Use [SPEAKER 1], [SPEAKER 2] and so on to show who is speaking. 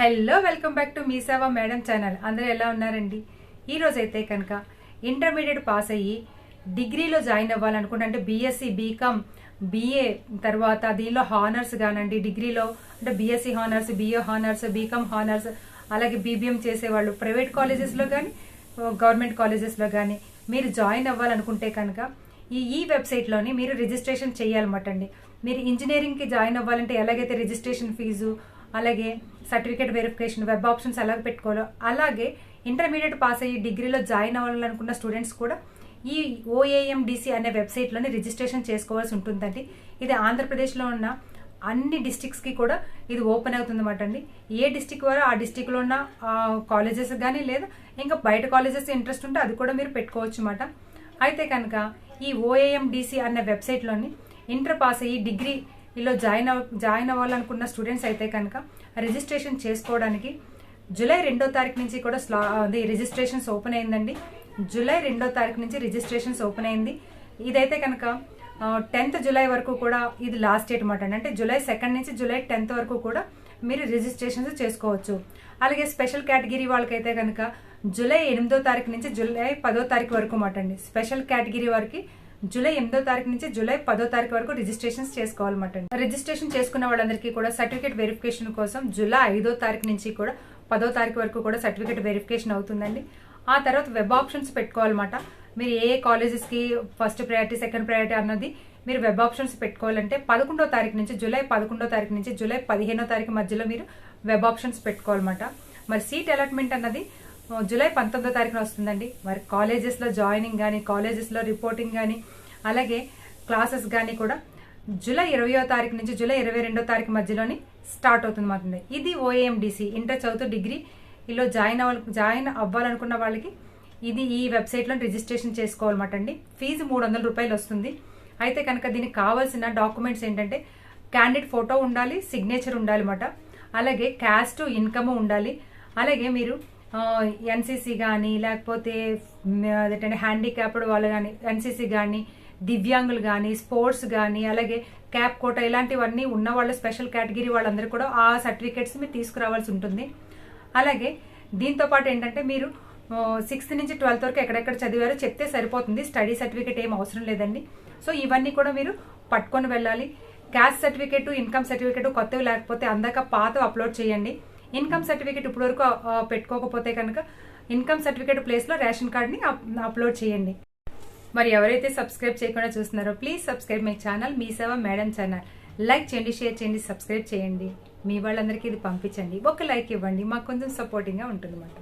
[SPEAKER 1] Hello welcome back to me Seva madam channel. అందరూ ఎలా ఉన్నారండి? ఈరోజైతే కనుక ఇంటర్మీడియట్ పాస్ అయ్యి డిగ్రీలో జాయిన్ అవ్వాలనుకుంటే అంటే బీఎస్సీ బీకామ్ బీఏ తర్వాత దీనిలో హానర్స్ కానండి. డిగ్రీలో అంటే BSc honours BA honours BCom honours అలాగే బీబీఎం చేసేవాళ్ళు ప్రైవేట్ కాలేజెస్లో కానీ గవర్నమెంట్ కాలేజెస్లో కానీ మీరు జాయిన్ అవ్వాలనుకుంటే కనుక ఈ ఈ వెబ్సైట్లోని మీరు రిజిస్ట్రేషన్ చేయాలన్నమాట అండి. మీరు ఇంజనీరింగ్కి జాయిన్ అవ్వాలంటే ఎలాగైతే రిజిస్ట్రేషన్ ఫీజు అలాగే సర్టిఫికేట్ వెరిఫికేషన్ వెబ్ ఆప్షన్స్ ఎలా పెట్టుకోవాలో అలాగే ఇంటర్మీడియట్ పాస్ అయ్యి డిగ్రీలో జాయిన్ అవ్వాలనుకున్న స్టూడెంట్స్ కూడా ఈ ఓఏఎండిసి అనే వెబ్సైట్లోని రిజిస్ట్రేషన్ చేసుకోవాల్సి ఉంటుందండి. ఇది ఆంధ్రప్రదేశ్లో ఉన్న అన్ని డిస్టిక్స్కి కూడా ఇది ఓపెన్ అవుతుందన్నమాట అండి. ఏ డిస్టిక్ వారో ఆ డిస్టిక్లో ఉన్న కాలేజెస్ కానీ లేదా ఇంకా బయట కాలేజెస్ ఇంట్రెస్ట్ ఉంటే అది కూడా మీరు పెట్టుకోవచ్చు అన్నమాట అయితే కనుక ఈ ఓఏఎండిసి అనే వెబ్సైట్లోని ఇంటర్ పాస్ అయ్యి డిగ్రీ ఇలా జాయిన్ అవ జాయిన్ అవ్వాలనుకున్న స్టూడెంట్స్ అయితే కనుక రిజిస్ట్రేషన్ చేసుకోవడానికి జూలై రెండో తారీఖు నుంచి కూడా స్లా అది రిజిస్ట్రేషన్స్ ఓపెన్ అయిందండి. జూలై రెండో తారీఖు నుంచి రిజిస్ట్రేషన్స్ ఓపెన్ అయింది. ఇదైతే కనుక టెన్త్ జూలై వరకు కూడా ఇది లాస్ట్ డేట్ అనమాట అండి అంటే జూలై సెకండ్ నుంచి జూలై టెన్త్ వరకు కూడా మీరు రిజిస్ట్రేషన్స్ చేసుకోవచ్చు. అలాగే స్పెషల్ కేటగిరీ వాళ్ళకైతే కనుక జూలై ఎనిమిదో తారీఖు నుంచి జూలై పదో తారీఖు వరకు మాట అండి. స్పెషల్ కేటగిరీ వారికి జూలై ఎనిమిదో తారీఖు నుంచి జూలై పదో తారీఖు వరకు రిజిస్ట్రేషన్స్ చేసుకోవాలన్నమాట రిజిస్ట్రేషన్ చేసుకున్న వాళ్ళందరికీ కూడా సర్టిఫికేట్ వెరిఫికేషన్ కోసం జూలై ఐదో తారీఖు నుంచి కూడా పదో తారీఖు వరకు కూడా సర్టిఫికేట్ వెరిఫికేషన్ అవుతుందండి. ఆ తర్వాత వెబ్ ఆప్షన్స్ పెట్టుకోవాలన్నమాట. మీరు ఏ కాలేజెస్కి ఫస్ట్ ప్రయారిటీ సెకండ్ ప్రయారిటీ అన్నది మీరు వెబ్ ఆప్షన్స్ పెట్టుకోవాలంటే పదకొండో తారీఖు నుంచి జూలై పదకొండో తారీఖు నుంచి జూలై పదిహేనో తారీఖు మధ్యలో మీరు వెబ్ ఆప్షన్స్ పెట్టుకోవాలన్నమాట. మరి సీట్ అలాట్మెంట్ అన్నది జూలై పంతొమ్మిదో తారీఖున వస్తుందండి. మరి కాలేజెస్లో జాయినింగ్ కానీ కాలేజెస్లో రిపోర్టింగ్ కానీ అలాగే క్లాసెస్ కానీ కూడా జూలై ఇరవయో తారీఖు నుంచి జూలై ఇరవై రెండో తారీఖు మధ్యలోని స్టార్ట్ అవుతుంది మాత్రం ఇది ఓఏఎండిసి ఇంటర్ చదువుతూ డిగ్రీ ఇలా జాయిన్ అవ్వాలి జాయిన్ అవ్వాలనుకున్న వాళ్ళకి ఇది ఈ వెబ్సైట్లో రిజిస్ట్రేషన్ చేసుకోవాలన్నమాట అండి ఫీజు మూడు వందల రూపాయలు వస్తుంది. అయితే కనుక దీనికి కావాల్సిన డాక్యుమెంట్స్ ఏంటంటే క్యాండిడేట్ ఫోటో ఉండాలి సిగ్నేచర్ ఉండాలి అన్నమాట. అలాగే క్యాస్ట్ ఇన్కమ్ ఉండాలి. అలాగే మీరు ఎన్సీసీ కానీ లేకపోతే అదేంటంటే హ్యాండిక్యాప్డ్ వాళ్ళు కానీ ఎన్సీసీ కానీ దివ్యాంగులు కానీ స్పోర్ట్స్ కానీ అలాగే క్యాప్ కోట ఇలాంటివన్నీ ఉన్న వాళ్ళ స్పెషల్ కేటగిరీ వాళ్ళందరూ కూడా ఆ సర్టిఫికేట్స్ మీరు తీసుకురావాల్సి ఉంటుంది. అలాగే దీంతో పాటు ఏంటంటే మీరు సిక్స్త్ నుంచి ట్వెల్త్ వరకు ఎక్కడెక్కడ చదివారో చెప్తే సరిపోతుంది. స్టడీ సర్టిఫికేట్ ఏం అవసరం లేదండి. సో ఇవన్నీ కూడా మీరు పట్టుకొని వెళ్ళాలి. క్యాస్ట్ సర్టిఫికేట్ ఇన్కమ్ సర్టిఫికేట్ కొత్తవి లేకపోతే అందాక పాత అప్లోడ్ చేయండి. ఇన్కమ్ సర్టిఫికేట్ ఇప్పుడు వరకు పెట్టుకోకపోతే కనుక ఇన్కమ్ సర్టిఫికేట్ ప్లేస్లో రేషన్ కార్డ్ని అప్లోడ్ చేయండి. మరి ఎవరైతే సబ్స్క్రైబ్ చేయకుండా చూస్తున్నారో ప్లీజ్ సబ్స్క్రైబ్ మై ఛానల్ మీ సేవ మేడం ఛానల్. లైక్ చేయండి షేర్ చేయండి సబ్స్క్రైబ్ చేయండి. మీ వాళ్ళందరికీ ఇది పంపించండి. ఒక లైక్ ఇవ్వండి. మాకు కొంచెం సపోర్టింగ్గా ఉంటుంది అన్నమాట